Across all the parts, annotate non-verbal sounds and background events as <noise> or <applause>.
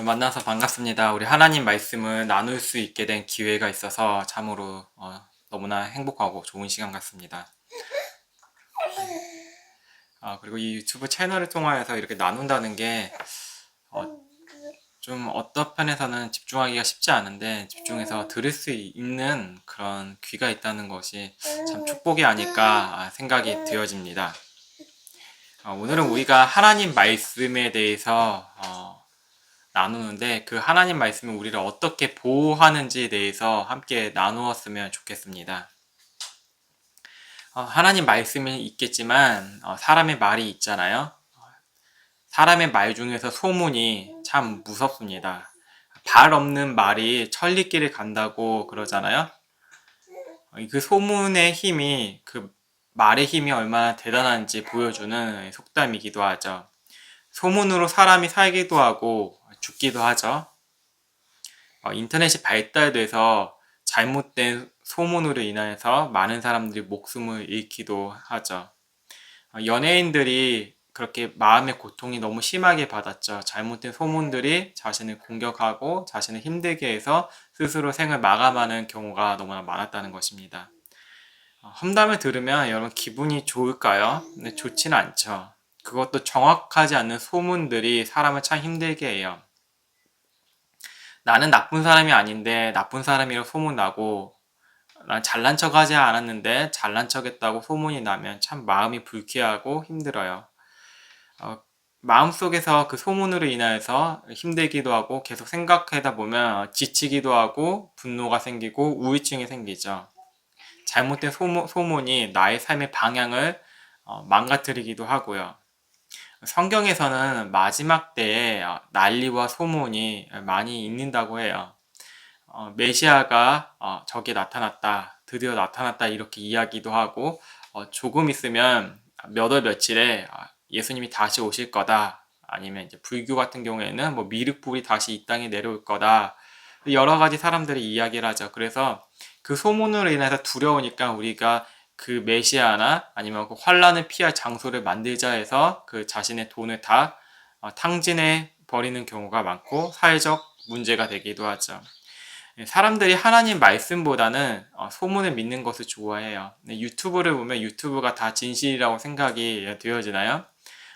만나서 반갑습니다. 우리 하나님 말씀을 나눌 수 있게 된 기회가 있어서 참으로 어, 너무나 행복하고 좋은 시간 같습니다. 아, 그리고 이 유튜브 채널을 통하여서 이렇게 나눈다는 게 어, 좀 어떤 편에서는 집중하기가 쉽지 않은데 집중해서 들을 수 있는 그런 귀가 있다는 것이 참 축복이 아닐까 생각이 되어집니다. 어, 오늘은 우리가 하나님 말씀에 대해서 어, 나누는데 그 하나님 말씀이 우리를 어떻게 보호하는지에 대해서 함께 나누었으면 좋겠습니다. 어, 하나님 말씀이 있겠지만 어, 사람의 말이 있잖아요. 사람의 말 중에서 소문이 참 무섭습니다. 발 없는 말이 천리길을 간다고 그러잖아요. 어, 그 소문의 힘이 그 말의 힘이 얼마나 대단한지 보여주는 속담이기도 하죠. 소문으로 사람이 살기도 하고 죽기도 하죠. 어, 인터넷이 발달돼서 잘못된 소문으로 인해서 많은 사람들이 목숨을 잃기도 하죠. 어, 연예인들이 그렇게 마음의 고통이 너무 심하게 받았죠. 잘못된 소문들이 자신을 공격하고 자신을 힘들게 해서 스스로 생을 마감하는 경우가 너무나 많았다는 것입니다. 어, 험담을 들으면 여러분 기분이 좋을까요? 네, 좋지는 않죠. 그것도 정확하지 않는 소문들이 사람을 참 힘들게 해요. 나는 나쁜 사람이 아닌데 나쁜 사람이라고 소문나고 난 잘난 척 하지 않았는데 잘난 척 했다고 소문이 나면 참 마음이 불쾌하고 힘들어요. 어, 마음속에서 그 소문으로 인하여서 힘들기도 하고 계속 생각하다 보면 지치기도 하고 분노가 생기고 우울증이 생기죠. 잘못된 소문, 소문이 나의 삶의 방향을 어, 망가뜨리기도 하고요. 성경에서는 마지막 때에 어, 난리와 소문이 많이 있는다고 해요. 어, 메시아가 어, 저기 나타났다, 드디어 나타났다 이렇게 이야기도 하고 어, 조금 있으면 몇 월 며칠에 어, 예수님이 다시 오실 거다. 아니면 이제 불교 같은 경우에는 뭐 미륵불이 다시 이 땅에 내려올 거다. 여러 가지 사람들이 이야기를 하죠. 그래서 그 소문으로 인해서 두려우니까 우리가 그 메시아나 아니면 그 환란을 피할 장소를 만들자 해서 그 자신의 돈을 다 어, 탕진해 버리는 경우가 많고 사회적 문제가 되기도 하죠. 예, 사람들이 하나님 말씀보다는 어, 소문을 믿는 것을 좋아해요. 유튜브를 보면 유튜브가 다 진실이라고 생각이 되어지나요?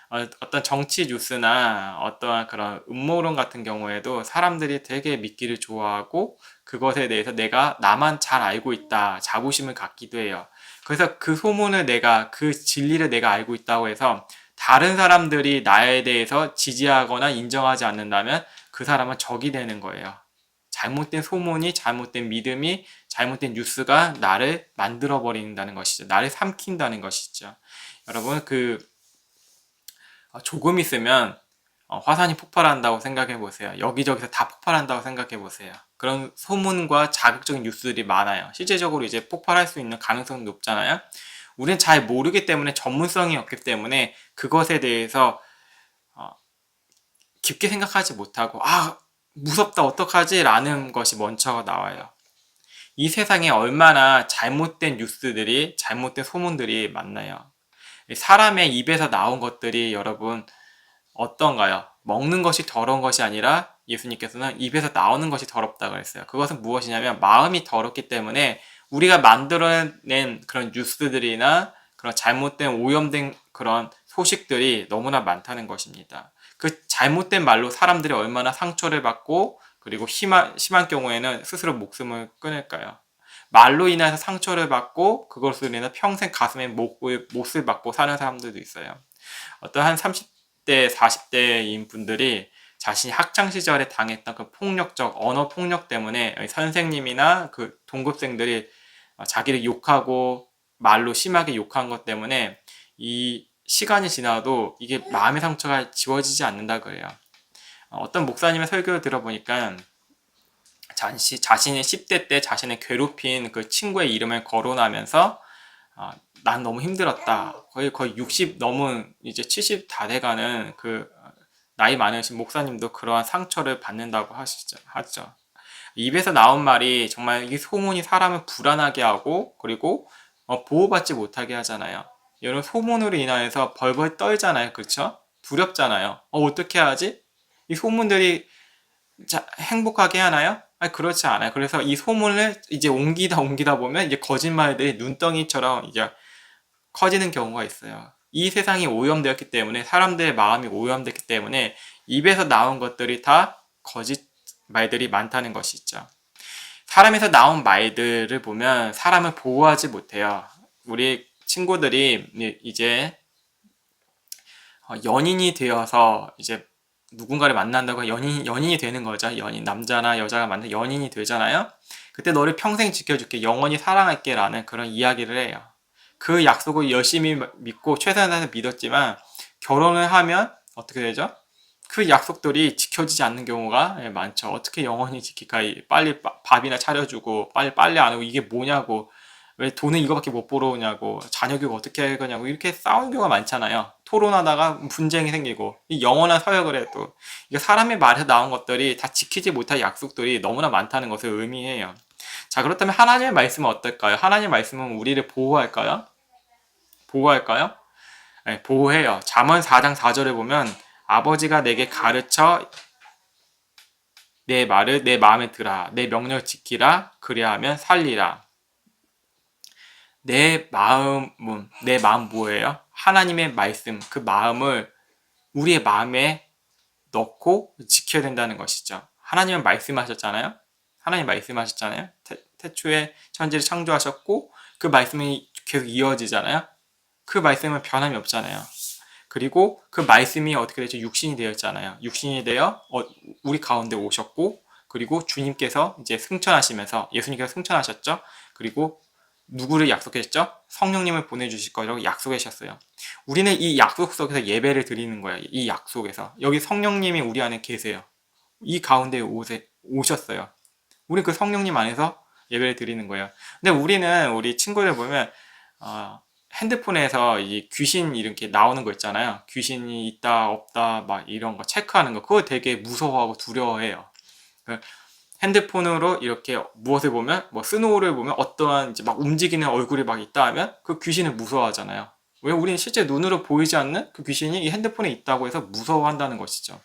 어, 어떤 정치 뉴스나 어떠한 그런 음모론 같은 경우에도 사람들이 되게 믿기를 좋아하고 그것에 대해서 내가 나만 잘 알고 있다 자부심을 갖기도 해요. 그래서 그 소문을 내가 그 진리를 내가 알고 있다고 해서 다른 사람들이 나에 대해서 지지하거나 인정하지 않는다면 그 사람은 적이 되는 거예요. 잘못된 소문이 잘못된 믿음이 잘못된 뉴스가 나를 만들어 버린다는 것이죠. 나를 삼킨다는 것이죠. 여러분 그 어, 조금 있으면 어, 화산이 폭발한다고 생각해 보세요. 여기저기서 다 폭발한다고 생각해 보세요. 그런 소문과 자극적인 뉴스들이 많아요. 실제적으로 이제 폭발할 수 있는 가능성이 높잖아요. 우리는 잘 모르기 때문에 전문성이 없기 때문에 그것에 대해서 어, 깊게 생각하지 못하고 아 무섭다 어떡하지 라는 것이 먼저 나와요. 이 세상에 얼마나 잘못된 뉴스들이 잘못된 소문들이 많나요? 사람의 입에서 나온 것들이 여러분 어떤가요? 먹는 것이 더러운 것이 아니라 예수님께서는 입에서 나오는 것이 더럽다고 했어요. 그것은 무엇이냐면 마음이 더럽기 때문에 우리가 만들어낸 그런 뉴스들이나 그런 잘못된 오염된 그런 소식들이 너무나 많다는 것입니다. 그 잘못된 말로 사람들이 얼마나 상처를 받고 그리고 심한, 심한 경우에는 스스로 목숨을 끊을까요? 말로 인해서 상처를 받고 그것으로 인해 평생 가슴에 못을, 받고 사는 사람들도 있어요. 어떤 한 30대, 40대인 분들이 자신이 학창 시절에 당했던 그 폭력적 언어 폭력 때문에 선생님이나 그 동급생들이 자기를 욕하고 말로 심하게 욕한 것 때문에 이 시간이 지나도 이게 마음의 상처가 지워지지 않는다 그래요. 어떤 목사님의 설교를 들어보니까 자신, 자신이 10대 때 자신을 괴롭힌 그 친구의 이름을 거론하면서 어, 난 너무 힘들었다. 거의 거의 60 넘은 이제 70 다 돼가는 그 나이 많으신 목사님도 그러한 상처를 받는다고 하시죠. 하죠. 입에서 나온 말이 정말 이 소문이 사람을 불안하게 하고 그리고 어, 보호받지 못하게 하잖아요. 이런 소문으로 인하여서 벌벌 떨잖아요. 그렇죠? 두렵잖아요. 어, 어떻게 하지? 이 소문들이 자, 행복하게 하나요? 아니, 그렇지 않아요. 그래서 이 소문을 이제 옮기다 옮기다 보면 이제 거짓말들이 눈덩이처럼 이제 커지는 경우가 있어요. 이 세상이 오염되었기 때문에 사람들의 마음이 오염됐기 때문에 입에서 나온 것들이 다 거짓 말들이 많다는 것이죠. 사람에서 나온 말들을 보면 사람을 보호하지 못해요. 우리 친구들이 이제 어, 연인이 되어서 이제 누군가를 만난다고 연인, 연인이 되는 거죠. 연인, 남자나 여자가 만나 연인이 되잖아요. 그때 너를 평생 지켜줄게, 영원히 사랑할게 라는 그런 이야기를 해요. 그 약속을 열심히 믿고 최선을 다해서 믿었지만 결혼을 하면 어떻게 되죠? 그 약속들이 지켜지지 않는 경우가 예, 많죠. 어떻게 영원히 지킬까? 빨리 밥이나 차려주고 빨리 빨리 안 하고 이게 뭐냐고 왜 돈은 이거밖에 못 벌어오냐고 자녀 교육 어떻게 할 거냐고 이렇게 싸우는 경우가 많잖아요. 토론하다가 분쟁이 생기고 이 영원한 서역을 해도 이게 사람의 말에서 나온 것들이 다 지키지 못할 약속들이 너무나 많다는 것을 의미해요. 자 그렇다면 하나님의 말씀은 어떨까요? 하나님의 말씀은 우리를 보호할까요? 보호할까요? 네, 보호해요. 잠언 4장 4절에 보면 아버지가 내게 가르쳐 내 말을 내 마음에 들어 내 명령 지키라 그리하면 살리라 내 마음은 내 마음 뭐예요? 하나님의 말씀 그 마음을 우리의 마음에 넣고 지켜야 된다는 것이죠. 하나님은 말씀하셨잖아요. 하나님 말씀하셨잖아요. 태, 초에 천지를 창조하셨고 그 말씀이 계속 이어지잖아요. 그 말씀은 변함이 없잖아요. 그리고 그 말씀이 어떻게 되죠? 육신이 되었잖아요. 육신이 되어 어, 우리 가운데 오셨고 그리고 주님께서 이제 승천하시면서 예수님께서 승천하셨죠. 그리고 누구를 약속했죠? 성령님을 보내주실 거라고 약속하셨어요. 우리는 이 약속 속에서 예배를 드리는 거예요. 이 약속에서. 여기 성령님이 우리 안에 계세요. 이 가운데 오세, 오셨어요. 우리 그 성령님 안에서 예배를 드리는 거예요. 근데 우리는 우리 친구들 보면 어, 핸드폰에서 이 귀신 이렇게 나오는 거 있잖아요. 귀신이 있다 없다 막 이런 거 체크하는 거 그거 되게 무서워하고 두려워해요. 그 핸드폰으로 이렇게 무엇을 보면 뭐 스노우를 보면 어떠한 이제 막 움직이는 얼굴이 막 있다 하면 그 귀신을 무서워하잖아요. 왜 우리는 실제 눈으로 보이지 않는 그 귀신이 이 핸드폰에 있다고 해서 무서워한다는 것이죠.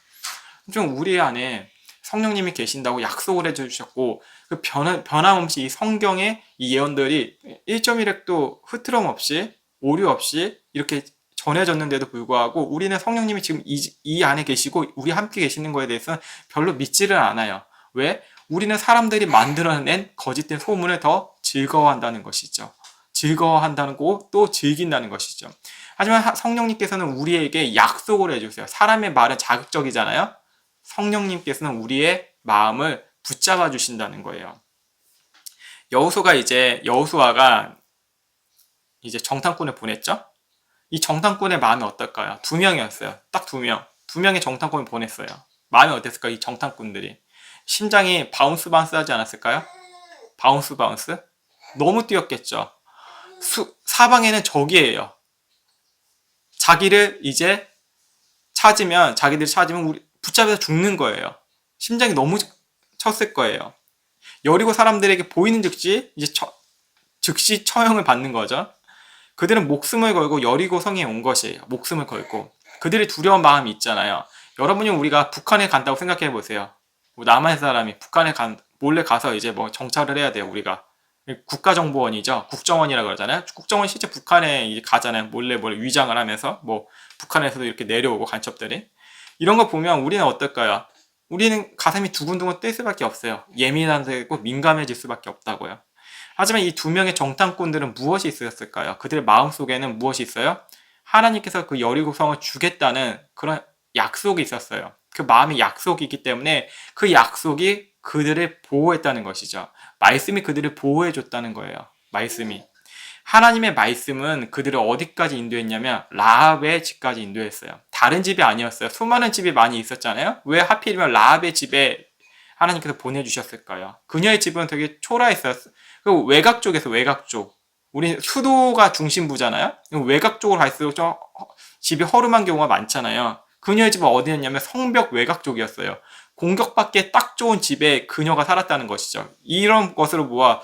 좀 우리 안에 성령님이 계신다고 약속을 해주셨고 그 변, 변함없이 이 성경의 이 예언들이 1.1핵도 흐트럼 없이 오류 없이 이렇게 전해졌는데도 불구하고 우리는 성령님이 지금 이, 이 안에 계시고 우리 함께 계시는 거에 대해서는 별로 믿지를 않아요. 왜? 우리는 사람들이 만들어낸 거짓된 소문을 더 즐거워한다는 것이죠. 즐거워한다는 거또 즐긴다는 것이죠. 하지만 성령님께서는 우리에게 약속을 해주세요. 사람의 말은 자극적이잖아요. 성령님께서는 우리의 마음을 붙잡아 주신다는 거예요. 여호수가 이제 여호수아가 이제 정탐꾼을 보냈죠. 이 정탐꾼의 마음이 어떨까요? 두 명이었어요. 딱 두 명. 두 명의 정탐꾼을 보냈어요. 마음이 어땠을까요? 이 정탐꾼들이. 심장이 바운스 바운스 하지 않았을까요? 바운스 바운스? 너무 뛰었겠죠. 수, 사방에는 적이에요. 자기를 이제 찾으면, 자기들 찾으면 우리 붙잡아서 죽는 거예요. 심장이 너무 쳤을 거예요. 여리고 사람들에게 보이는 즉시 이제 처, 즉시 처형을 받는 거죠. 그들은 목숨을 걸고 여리고 성에 온 것이에요. 목숨을 걸고. 그들의 두려운 마음이 있잖아요. 여러분이 우리가 북한에 간다고 생각해 보세요. 뭐 남한 사람이 북한에 간, 몰래 가서 이제 뭐 정찰을 해야 돼요, 우리가. 국가정보원이죠. 국정원이라고 그러잖아요. 국정원 실제 북한에 가잖아요. 몰래 몰래 위장을 하면서 뭐 북한에서도 이렇게 내려오고 간첩들이. 이런 거 보면 우리는 어떨까요? 우리는 가슴이 두근두근 뛸 수밖에 없어요. 예민하고 민감해질 수밖에 없다고요. 하지만 이 두 명의 정탐꾼들은 무엇이 있었을까요? 그들의 마음속에는 무엇이 있어요? 하나님께서 그 여리고성을 주겠다는 그런 약속이 있었어요. 그 마음이 약속이기 때문에 그 약속이 그들을 보호했다는 것이죠. 말씀이 그들을 보호해 줬다는 거예요. 말씀이. 하나님의 말씀은 그들을 어디까지 인도했냐면 라합의 집까지 인도했어요. 다른 집이 아니었어요. 수많은 집이 많이 있었잖아요. 왜 하필이면 라합의 집에 하나님께서 보내주셨을까요? 그녀의 집은 되게 초라했어요. 그 외곽 쪽에서 외곽 쪽. 우리 수도가 중심부잖아요. 외곽 쪽으로 갈수록 좀 집이 허름한 경우가 많잖아요. 그녀의 집은 어디였냐면 성벽 외곽 쪽이었어요. 공격받기에 딱 좋은 집에 그녀가 살았다는 것이죠. 이런 것으로 보아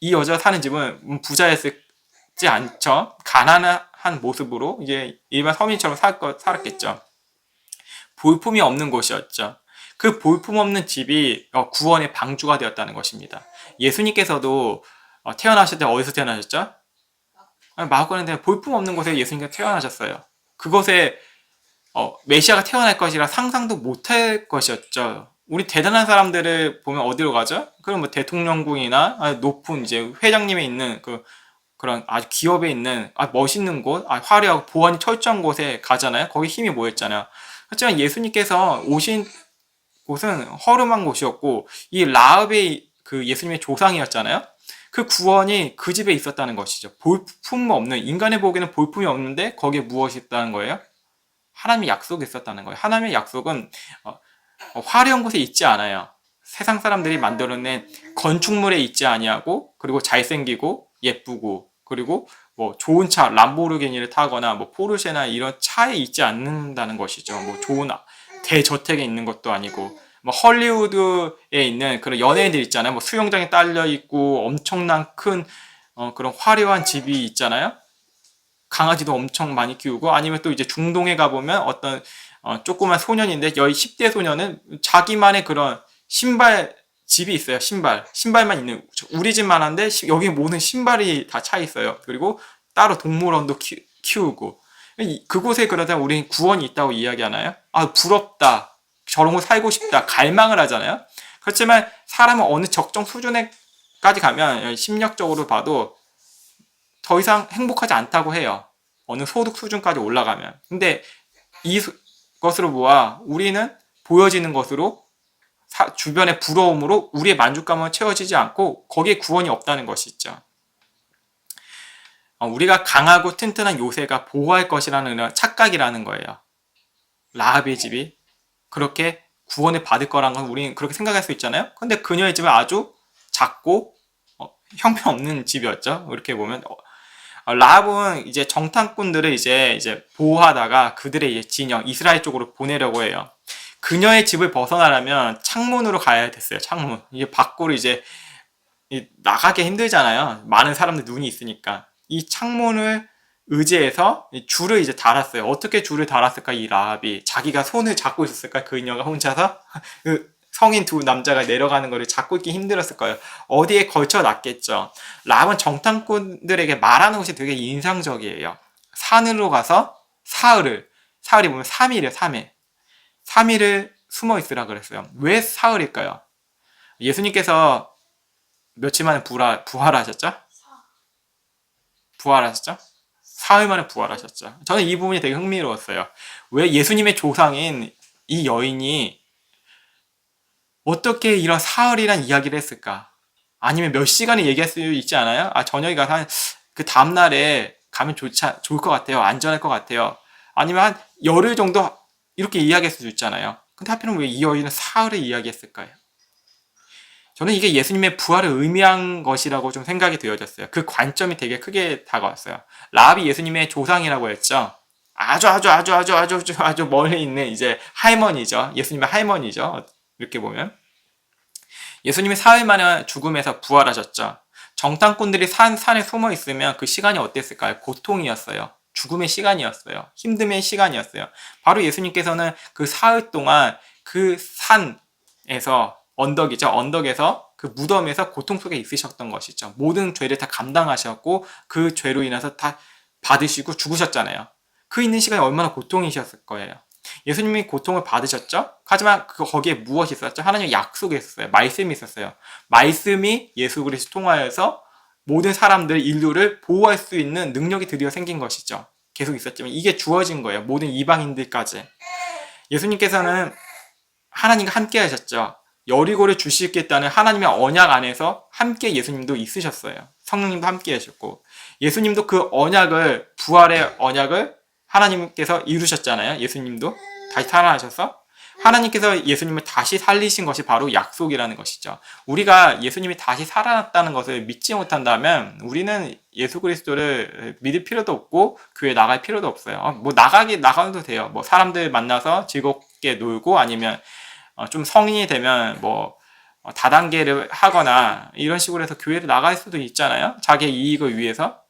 이 여자가 사는 집은 부자였지 않죠. 가난한 모습으로 이제 일반 서민처럼 살 거, 살았겠죠. 볼품이 없는 곳이었죠. 그 볼품 없는 집이 어, 구원의 방주가 되었다는 것입니다. 예수님께서도 어, 태어나실 때 어디서 태어나셨죠? 마구간에 볼품 없는 곳에 예수님께서 태어나셨어요. 그곳에 어, 메시아가 태어날 것이라 상상도 못할 것이었죠. 우리 대단한 사람들을 보면 어디로 가죠? 그럼 뭐 대통령궁이나 아, 높은 이제 회장님이 있는 그 그런 아주 기업에 있는 아 멋있는 곳, 아 화려하고 보안이 철저한 곳에 가잖아요. 거기 힘이 모였잖아요. 하지만 예수님께서 오신 곳은 허름한 곳이었고 이 라합의 그 예수님의 조상이었잖아요. 그 구원이 그 집에 있었다는 것이죠. 볼품 없는 인간의 보기에는 볼품이 없는데 거기에 무엇이 있다는 거예요? 하나님의 약속이 있었다는 거예요. 하나님의 약속은 어, 어, 화려한 곳에 있지 않아요. 세상 사람들이 만들어낸 건축물에 있지 아니하고 그리고 잘생기고 예쁘고 그리고 뭐 좋은 차 람보르기니를 타거나 뭐 포르쉐나 이런 차에 있지 않는다는 것이죠. 뭐 좋은 대저택에 있는 것도 아니고 뭐 헐리우드에 있는 그런 연예인들 있잖아요. 뭐 수영장에 딸려 있고 엄청난 큰 어, 그런 화려한 집이 있잖아요. 강아지도 엄청 많이 키우고 아니면 또 이제 중동에 가보면 어떤 어, 조그만 소년인데 여기 10대 소년은 자기만의 그런 신발 집이 있어요. 신발. 신발만 있는 우리 집만 한데 여기 모든 신발이 다 차 있어요. 그리고 따로 동물원도 키, 키우고 그곳에 그러다 우리는 구원이 있다고 이야기하나요? 아 부럽다. 저런 곳 살고 싶다. 갈망을 하잖아요. 그렇지만 사람은 어느 적정 수준에까지 가면 심리적으로 봐도 더 이상 행복하지 않다고 해요. 어느 소득 수준까지 올라가면. 근데 이것으로 보아 우리는 보여지는 것으로 사, 주변의 부러움으로 우리의 만족감은 채워지지 않고 거기에 구원이 없다는 것이 있죠. 어, 우리가 강하고 튼튼한 요새가 보호할 것이라는 착각이라는 거예요. 라합의 집이 그렇게 구원을 받을 거란 건 우리는 그렇게 생각할 수 있잖아요. 근데 그녀의 집은 아주 작고 어, 형편없는 집이었죠. 이렇게 보면 어, 어, 라합은 이제 정탐꾼들을 이제 이제 보호하다가 그들의 이제 진영 이스라엘 쪽으로 보내려고 해요. 그녀의 집을 벗어나려면 창문으로 가야 됐어요. 창문. 이게 밖으로 이제 나가기 힘들잖아요. 많은 사람들 눈이 있으니까. 이 창문을 의지해서 줄을 이제 달았어요. 어떻게 줄을 달았을까 이 라합이 자기가 손을 잡고 있었을까 그녀가 혼자서 <laughs> 그 성인 두 남자가 내려가는 것을 잡고 있기 힘들었을 거예요. 어디에 걸쳐 놨겠죠. 라합은 정탐꾼들에게 말하는 것이 되게 인상적이에요. 산으로 가서 사흘을 사흘이 보면 3일이에요. 3일. 3일을 숨어 있으라 그랬어요. 왜 사흘일까요? 예수님께서 며칠 만에 부활, 부활하셨죠? 부활하셨죠? 사흘 만에 부활하셨죠. 저는 이 부분이 되게 흥미로웠어요. 왜 예수님의 조상인 이 여인이 어떻게 이런 사흘이란 이야기를 했을까? 아니면 몇 시간을 얘기할 수 있지 않아요? 아, 저녁에 가서 한 그 다음날에 가면 좋지, 좋을 것 같아요. 안전할 것 같아요. 아니면 한 열흘 정도 이렇게 이야기할 수도 있잖아요. 근데 하필이면 왜 이 여인은 사흘을 이야기했을까요? 저는 이게 예수님의 부활을 의미한 것이라고 좀 생각이 되어졌어요. 그 관점이 되게 크게 다가왔어요. 라합이 예수님의 조상이라고 했죠. 아주 아주 아주 아주 아주 아주 멀리 있는 이제 할머니죠. 예수님의 할머니죠. 이렇게 보면 예수님이 사흘 만에 죽음에서 부활하셨죠. 정탐꾼들이 산 산에 숨어 있으면 그 시간이 어땠을까요? 고통이었어요. 죽음의 시간이었어요. 힘듦의 시간이었어요. 바로 예수님께서는 그 사흘 동안 그 산에서 언덕이죠. 언덕에서 그 무덤에서 고통 속에 있으셨던 것이죠. 모든 죄를 다 감당하셨고 그 죄로 인해서 다 받으시고 죽으셨잖아요. 그 있는 시간이 얼마나 고통이셨을 거예요. 예수님이 고통을 받으셨죠? 하지만 그 거기에 무엇이 있었죠? 하나님의 약속이 있었어요. 말씀이 있었어요. 말씀이 예수 그리스도 통하여서 모든 사람들 인류를 보호할 수 있는 능력이 드디어 생긴 것이죠. 계속 있었지만 이게 주어진 거예요. 모든 이방인들까지. 예수님께서는 하나님과 함께 하셨죠. 여리고를 주시겠다는 하나님의 언약 안에서 함께 예수님도 있으셨어요. 성령님도 함께 하셨고 예수님도 그 언약을 부활의 언약을 하나님께서 이루셨잖아요. 예수님도 다시 살아나셔서 하나님께서 예수님을 다시 살리신 것이 바로 약속이라는 것이죠. 우리가 예수님이 다시 살아났다는 것을 믿지 못한다면 우리는 예수 그리스도를 믿을 필요도 없고 교회 나갈 필요도 없어요. 어, 뭐 나가기 나가도 돼요. 뭐 사람들 만나서 즐겁게 놀고 아니면 어, 좀 성인이 되면 뭐 어, 다단계를 하거나 이런 식으로 해서 교회를 나갈 수도 있잖아요. 자기의 이익을 위해서.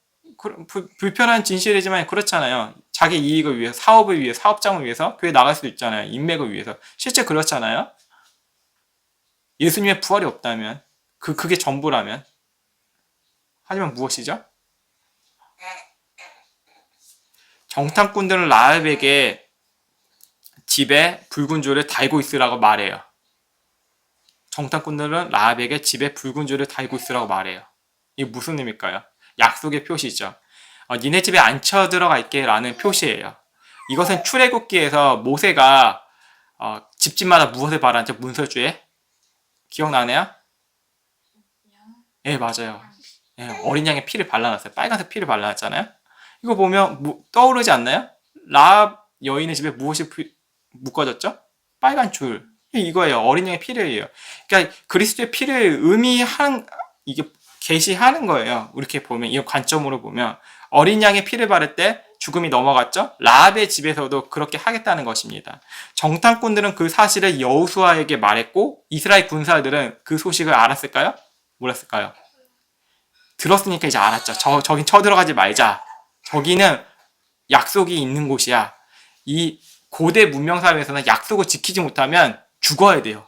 불편한 진실이지만 그렇잖아요. 자기 이익을 위해, 사업을 위해, 사업장을 위해서 교회 나갈 수도 있잖아요. 인맥을 위해서. 실제 그렇잖아요. 예수님의 부활이 없다면 그 그게 전부라면 하지만 무엇이죠? 정탐꾼들은 라합에게 집에 붉은 줄을 달고 있으라고 말해요. 정탐꾼들은 라합에게 집에 붉은 줄을 달고 있으라고 말해요. 이게 무슨 의미일까요? 약속의 표시죠. 어, 니네 집에 안 쳐들어가 있게라는 표시예요. 이것은 출애굽기에서 모세가 어, 집집마다 무엇을 바라는지 문설주에 기억나네요? 예, 맞아요. 예, 어린 양의 피를 발라놨어요. 빨간색 피를 발라놨잖아요. 이거 보면 뭐- 떠오르지 않나요? 라합 여인의 집에 무엇이 피- 묶어졌죠? 빨간 줄. 이거예요. 어린 양의 피를예요. 그러니까 그리스도의 피를 의미하는 이게 계시하는 거예요. 이렇게 보면 이 관점으로 보면 어린 양의 피를 바를 때 죽음이 넘어갔죠. 라합의 집에서도 그렇게 하겠다는 것입니다. 정탐꾼들은 그 사실을 여우수아에게 말했고 이스라엘 군사들은 그 소식을 알았을까요? 몰랐을까요? 들었으니까 이제 알았죠. 저 저긴 쳐들어가지 말자. 저기는 약속이 있는 곳이야. 이 고대 문명 사회에서는 약속을 지키지 못하면 죽어야 돼요.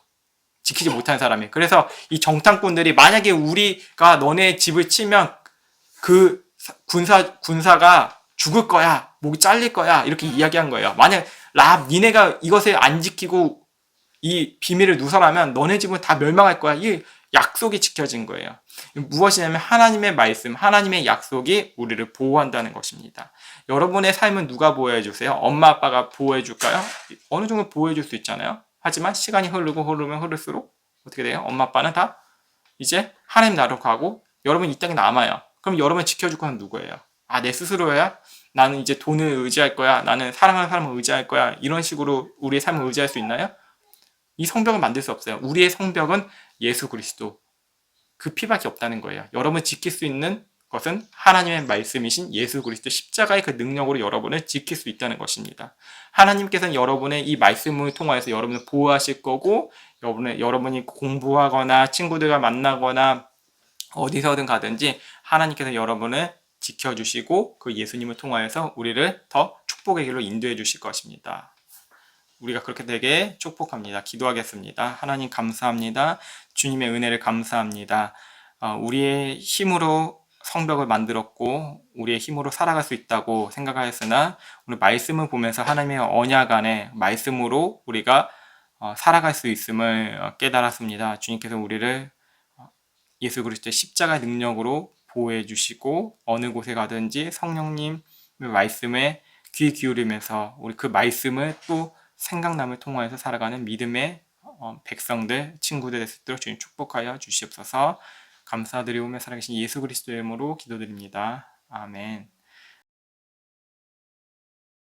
지키지 못하는 사람이. 그래서 이 정탐꾼들이 만약에 우리가 너네 집을 치면 그 사- 군사 군사가 죽을 거야, 목이 잘릴 거야 이렇게 이야기한 거예요. 만약 라 니네가 이것을 안 지키고 이 비밀을 누설하면 너네 집은 다 멸망할 거야. 이 약속이 지켜진 거예요. 무엇이냐면 하나님의 말씀, 하나님의 약속이 우리를 보호한다는 것입니다. 여러분의 삶은 누가 보호해 주세요? 엄마 아빠가 보호해 줄까요? 어느 정도 보호해 줄 수 있잖아요. 하지만 시간이 흐르고 흐르면 흐를수록 어떻게 돼요? 엄마 아빠는 다 이제 하나님 나라로 가고 여러분 이 땅에 남아요. 그럼 여러분 지켜줄 건 누구예요? 아, 내 스스로야? 나는 이제 돈을 의지할 거야. 나는 사랑하는 사람을 의지할 거야. 이런 식으로 우리의 삶을 의지할 수 있나요? 이 성벽을 만들 수 없어요. 우리의 성벽은 예수 그리스도. 그 피밖에 없다는 거예요. 여러분 지킬 수 있는 것은 하나님의 말씀이신 예수 그리스도 십자가의 그 능력으로 여러분을 지킬 수 있다는 것입니다. 하나님께서는 여러분의 이 말씀을 통하여서 여러분을 보호하실 거고, 여러분의, 여러분이 공부하거나 친구들과 만나거나 어디서든 가든지 하나님께서 여러분을 지켜주시고 그 예수님을 통하여서 우리를 더 축복의 길로 인도해 주실 것입니다. 우리가 그렇게 되게 축복합니다. 기도하겠습니다. 하나님 감사합니다. 주님의 은혜를 감사합니다. 어, 우리의 힘으로 성벽을 만들었고 우리의 힘으로 살아갈 수 있다고 생각하였으나 오늘 말씀을 보면서 하나님의 언약 안에 말씀으로 우리가 어, 살아갈 수 있음을 어, 깨달았습니다. 주님께서 우리를 어, 예수 그리스도의 십자가의 능력으로 보호해 주시고 어느 곳에 가든지 성령님의 말씀에 귀 기울이면서 우리 그 말씀을 또 생각남을 통하여서 살아가는 믿음의 어, 백성들, 친구들 될수 있도록 주님 축복하여 주시옵소서 감사드리오며 살아계신 예수 그리스도의 이름으로 기도드립니다. 아멘.